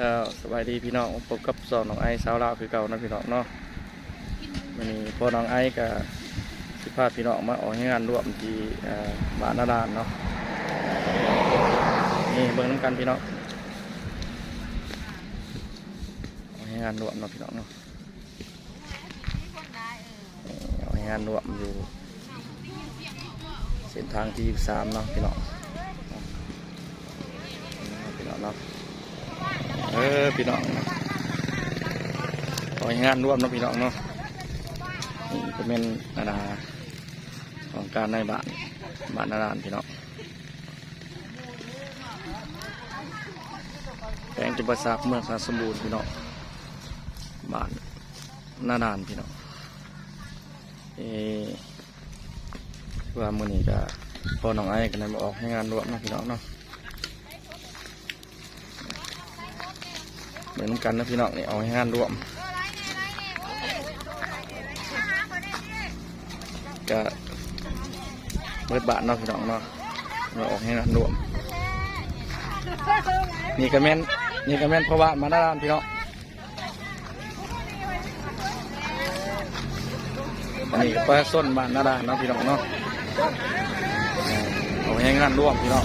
ครับสบายดีพี่น้องพบกับสองน้องไอ้สาวลาวคือเก่านะพี่น้องเนาะวันนี้พอน้องไอ้กับสิพาพี่น้องมาออกงานร่วมที่บ้านนาดานเนาะนี่เบิ่งน้ำกันพี่น้องออกงานร่วมเนาะพี่น้องเนาะออกงานร่วมอยู่เส้นทางที่สามเนาะพี่น้องพี่น้องเนาะ เออพี่น้องขอให้งานร่วมนะพี่น้องเนาะนี่ก็เป็นนาดาของการในบ้านบ้านนาดานพี่น้องแปลงจุบศักเมืองสาสมบูรณ์พี่น้องบ้านนาดานพี่น้องเออว่ามือนี้ก็พอน้องไอ้กันมาออกให้งานร่วมนะพี่น้องเนาะ เห มือนกันนะพี่น้องนี่เอาให้งานร่วมก็เบิดบาทเนาะพี่น้องเนาะเราออกให้งานรวม นี่ก็แม่นนี่ก็แม่นเพราะว่ามาหน้าร้านพี่น้องอันนี้ก็ปลาส้นบานหน้าร้านเนาะพี่น้องเนาะเอาให้งานร่วมพี่น้อง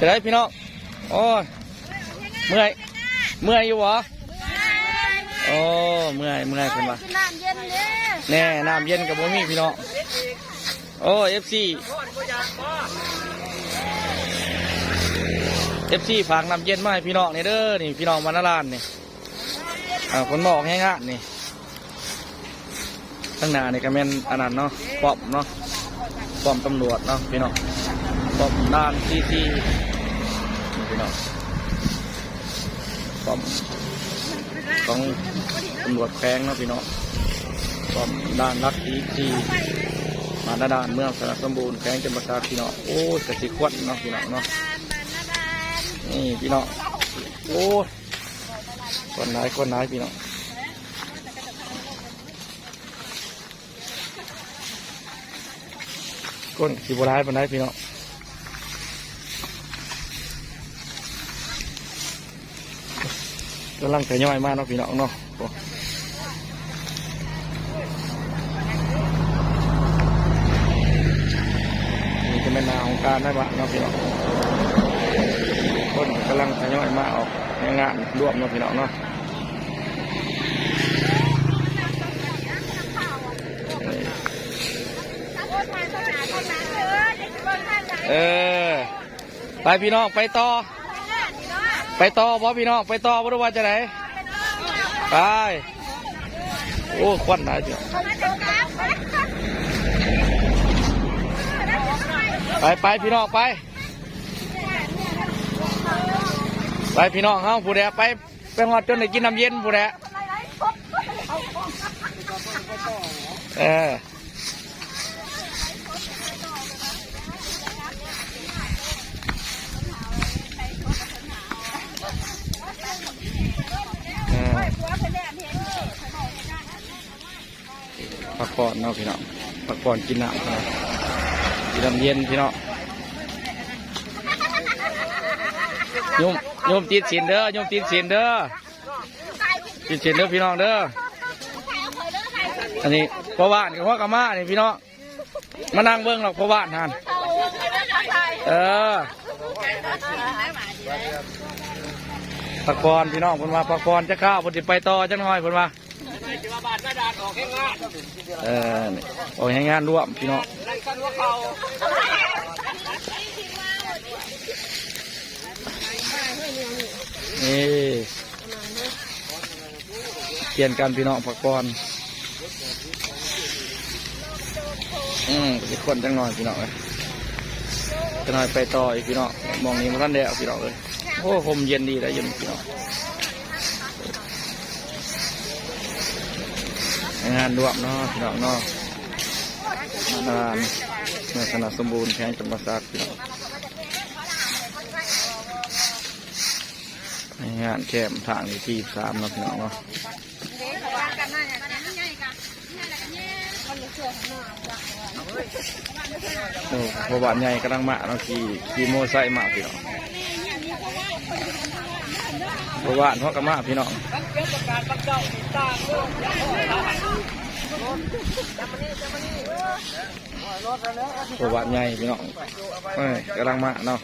จะได้พี่น้องโอ้ยเมื่อยเมื่อยอยู่เหรอโอ้เมื่อยเมื่อยเป็นปะกินน้ำเย็นเด้แน่น้ำเย็นกับบ่มีพี่น้องโอ้เอฟซีเอฟซีฝากน้ำเย็นมาให้พี่น้องนี่เด้อนี่พี่น้องมานาลานนี่อ่าคนบอกให้งานนี่ข้างหน้านี่ก็แม่นอันนั้นเนาะป้อมเนาะป้อมตำรวจเนาะพี่น้องป้อมด้านที่ที่นี่ พี่น้องป้อมของตำรวจแข้งเนาะพี่น้องป้อมด้านรักที่ที่มาหน้าด้านเมืองสารสมบูรณ์แข้งจำปาสักพี่น้องโอ้กระสิควันเนาะพี่น้องเนาะนี่พี่น้องโอ้คนไหนคนไหนพี่น้องก้นสีโบราณปันไดพี่น้อง กำลังทยอยมากเนาะพี่น้องเนาะโอ้นี่จะเป็นนาของการได้บ้านเนาะพี่น้องคนกำลังทยอยมาออกในงานร่วมเนาะพี่น้องเนาะเออ ไปพี่น้องไปต่อ ไปต่อบ่พี่น้องไปต่อบ่รู้ว่าจะไหนไปโอ้ควันได้พี่น้องไปไปพี่น้องไป ไปพี่น้องเฮาผู้ใดไปไปหอดจนได้กินน้ำเย็นผู้ใดเออเอ ผ่อนเนาะพี่น้องพักผ่อนกินน้ำนะกินน้ำเย็นพี่น้องโยมโยมติดสินเด้อโยมติดสินเด้อติดสินเด้อพี่น้องเด้ออันนี้พ่อบ้านกับพ่อกามานี่พี่น้องมานั่งเบิ้งหรอกพ่อบ้านทานเออพักผ่อนพี่น้องเพิ่นว่าพักผ่อนจะข้าวเพิ่นสิไปต่อจังหน่อยเพิ่นว่า เออโอ้ยให้งานร่วมพี่น้องนี่เปลี่ยนกันพี่น้องพักผ่อนอืมสิคนจังหน่อยพี่น้องเอ้ยจังหน่อยไปต่ออีกพี่น้องมองนี้มันท่านแดดพี่น้องเลยโอ้ลมเย็นดีเลยเย็นพี่น้อง งานรวมเนาะพี่น้องเนาะงานเมื่อขนาดสมบูรณ์แข็งจำปาสักพี่น้องงานแคมทางที่สามนะพี่น้องเนาะโอ้พอบานใหญ่กำลังมาเนาะขี่ขี่โมไซค์มาพี่น้องพอบานพ่อกระมาพี่น้อง พอบานใหญ่พี่น้องเอ้ยกำลังมาเนาะ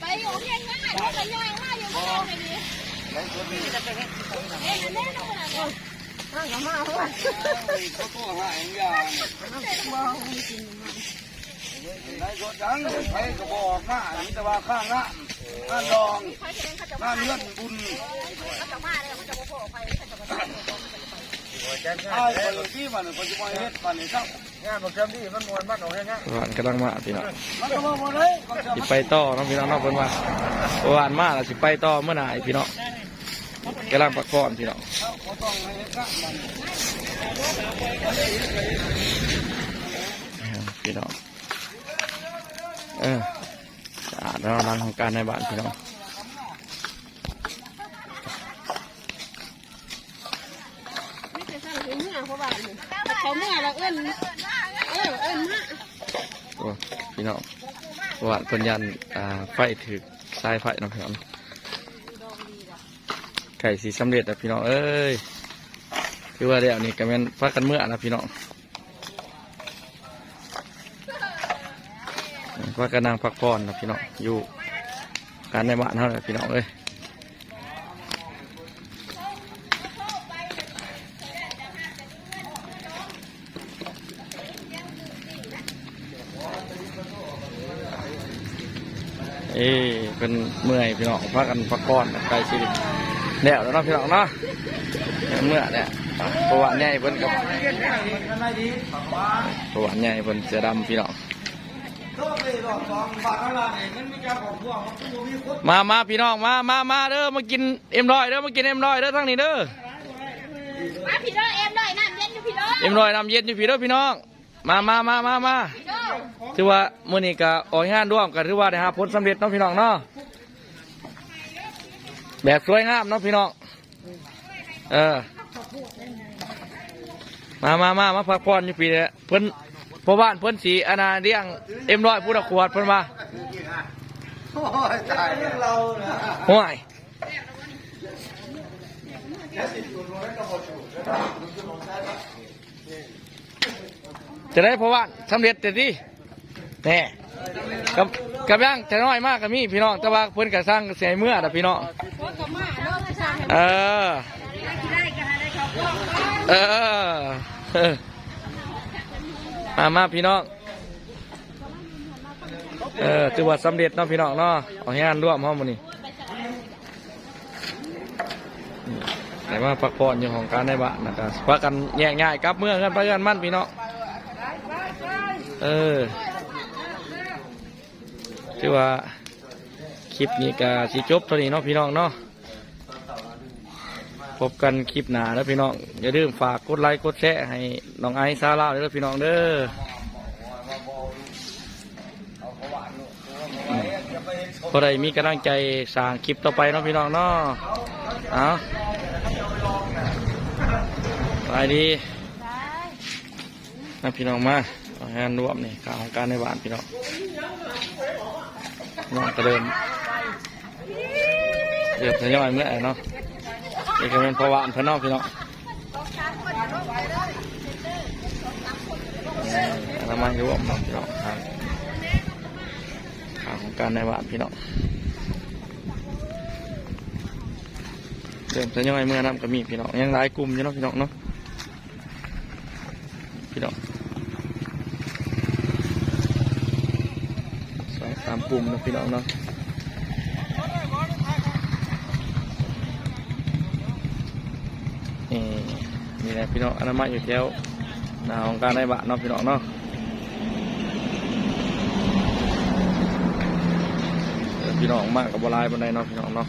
ไปอยู่เพียงง่ายรถไปย่อยง่ายอยู่ไม่ได้เลยนี่เอ๊ะแน่นอนนะในกดดังไปก็บอกมามีแต่ว่าข้างละข้างรองข้างเลื่อนบุญไอ้คน ที่มันคนจะมาเฮ็ดมันนี่ครับงานมันจำดีมันมวนมันออกแค่นี้พอบานกำลังมาพี่น้องมันาะสิไปต่อเนาะพี่น้องนาะเพิ่นว่าพอบานมากแล้วสิไปต่อเมื่อไหร่พี่น้องกำลังพักผ่อนพี่น้องเขาต้องานพี่น้องเออสะอาดแล้วรังของการในบ้านพี่น้อง ไม่ใช่สั่งถึงเมื่อเพราะว่าเขาเมื่ อิ้นเออเอื้นมาโอ้พี่น้องว่าเพิ่นยันอ่าไฟถือสายไฟเนาะพี่น้องไก่สีสำเร็จแล้วพี่น้องเอ้ยคือว่าเดี๋ยวนี้ก็แม่นพักกันเมื่อนะพี่น้องพักกันนางพักผ่อนนะพี่น้องอยู่การในบ้านเท่าไหร่พี่น้องเอ้ย เอ้ยเป็นเมื่อยพี่น้องพักกันพักผ่อนไก่ชีวิตแล้วแล้วเนาะพี่น้องเนาะเมื่อเนี่ยประวัติใหญ่เพิ่นกับกันได้ดีปากว่าประวัติใหญ่เพิ่นเสือดำพี่น้องโทษเลยรอบสองบาทเท่าไหร่มันมีเจ้าของพวกมันก็มีคนมามาพี่น้องมามามาเด้อมากินเอ็มร้อยเด้อมากินเอ็มร้อยเด้อทั้งนี้เด้อมาพี่น้องเอ็มด้วยน้ำเย็นอยู่พี่น้องเอ็มร้อยน้ำเย็นอยู่พี่เด้อพี่น้อง มามามามามาพี่น้อง ถือว่ามื้อนี้ก็ออกงานร่วมกันถือว่าได้หาผลสำเร็จเนาะพี่น้องเนาะแบบสวยงามเนาะพี่น้องเออมามามามาพักผ่อนอยู่พี่เนี่ยเพิ่นพ่อบ้านเพิ่นสีอนาเลี้ยงเอ็มร้อยผู้ละขวดเพิ่นมาโอ้ยตายเรื่องเราเนี่ยห่วย จะได้เพราะว่าสำเร็จแต่ที่แน่กับกับย่างแต่น้อยมากกับมีพี่น้องแต่ว่าเพิ่นกสร้างเสียเมื่อแต่พี่น้องพวกกับมาเออเออออมามาพี่น้องเออถือว่าสำเร็จเนาะพี่น้องเนาะเอางานร่วมห้องมันนี่ แต่ว่าพักผ่อนอยู่ของการในบ้านนะครับพักกันแยกง่ายกลับเมื่อกันไปกันมั่นพี่น้องเออถือว่าคลิปนี้ก็สิจบเท่านี้เนาะพี่น้องเนาะพบกันคลิปหน้าแล้วพี่น้อง อย่าลืมฝากกดไลค์กดแชร์ให้น้องไอซ์ซาร่าด้วยนะพี่น้องเด้ออืมพอได้มีกำลังใจสร้างคลิปต่อไปเนาะพี่น้องเนาะเอา ไปดีนะพี่น้องมาเอางานรวมนี่ข่าวของการในบ้านพี่น้องน้องก็เดินเดือดทยอยเมื่อไหร่เนาะนี่ก็เป็นประวัติพะนอกพี่น้องแล้วมันรวมเนาะพี่น้องทางข่าวของการในบ้านพี่น้องเริ่มจะย่อยเมื่อน้ำก็มีพี่น้องยังหลายกลุ่มอยู่เนาะพี่น้องเนาะพี่น้องสองสาม กลุ่มเนาะพี่น้องเนาะนี่นี่แหละพี่น้องอนามัยอยู่แถวหน้าของการได้บะเนาะพี่น้องเนาะเออพี่น้องมากกับบหลายบันไดเนาะพี่น้องเนาะ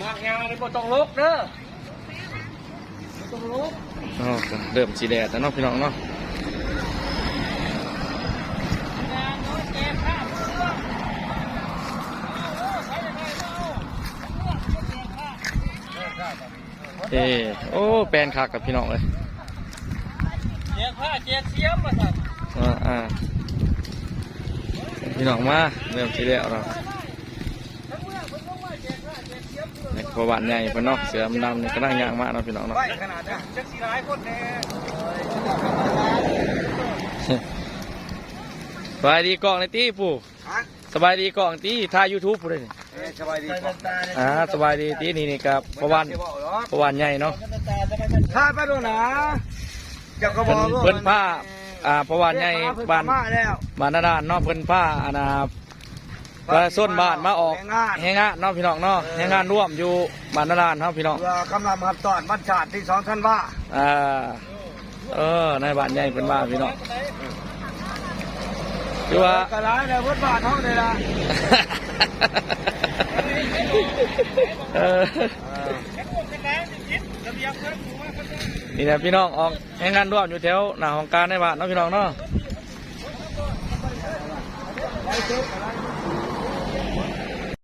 มากงานเลยบ่ต้องลุกเด้อบ่ต้องลุกเนาะก็เริ่มสีแดดแล้วเนาะพี่น้องเนาะ เออโอ้แปลนคักกับพี่น้องเลยเจกผ้าแจกเสียมมาสั่นอ่าอ่าพี่น้องมาเริ่มทีแล้วเราในประวัติใหญ่เพิ่นเนาะเสือมดำนี่ก็นั่งยางมากเนาะพี่น้องเนาะไปขนาดนี้จักสีร้ายคนแน่สบายดีกล้องในตีปู่ฮะสบายดีกล้องตีถ่ายยูทูบปู่เลยนี่เอ้ย สบายดีป่ะอ่าสบายดีตีนี่นี่กับประวันประวันใหญ่เนาะถ้าไปดูนะเจ้าก็บเพิ่อนกเพิ่นผ้าอ่าประวันใหญ่บ้านมาแล้วบ้านนาดานเนาะเพิ่นผ้าอานาว่าส้นบ้านมาออกแห่งงานแห่งงานเนาะพี่น้องเนาะแห่งงานร่วมอยู่บ้านนาดานเนาะพี่น้องเพื่อกำลังขับตอนบ้านชาติที่สองท่านว่าอ่าเออในบ้านใหญ่เป็นบ้านพี่น้องคือว่ากระไรเลยวัดบ้านเขาเลยละเออ นี่นะพี่น้องออกแห่งงานร่วมอยู่แถวหน้าของการในบ้านเนาะพี่น้องเนาะ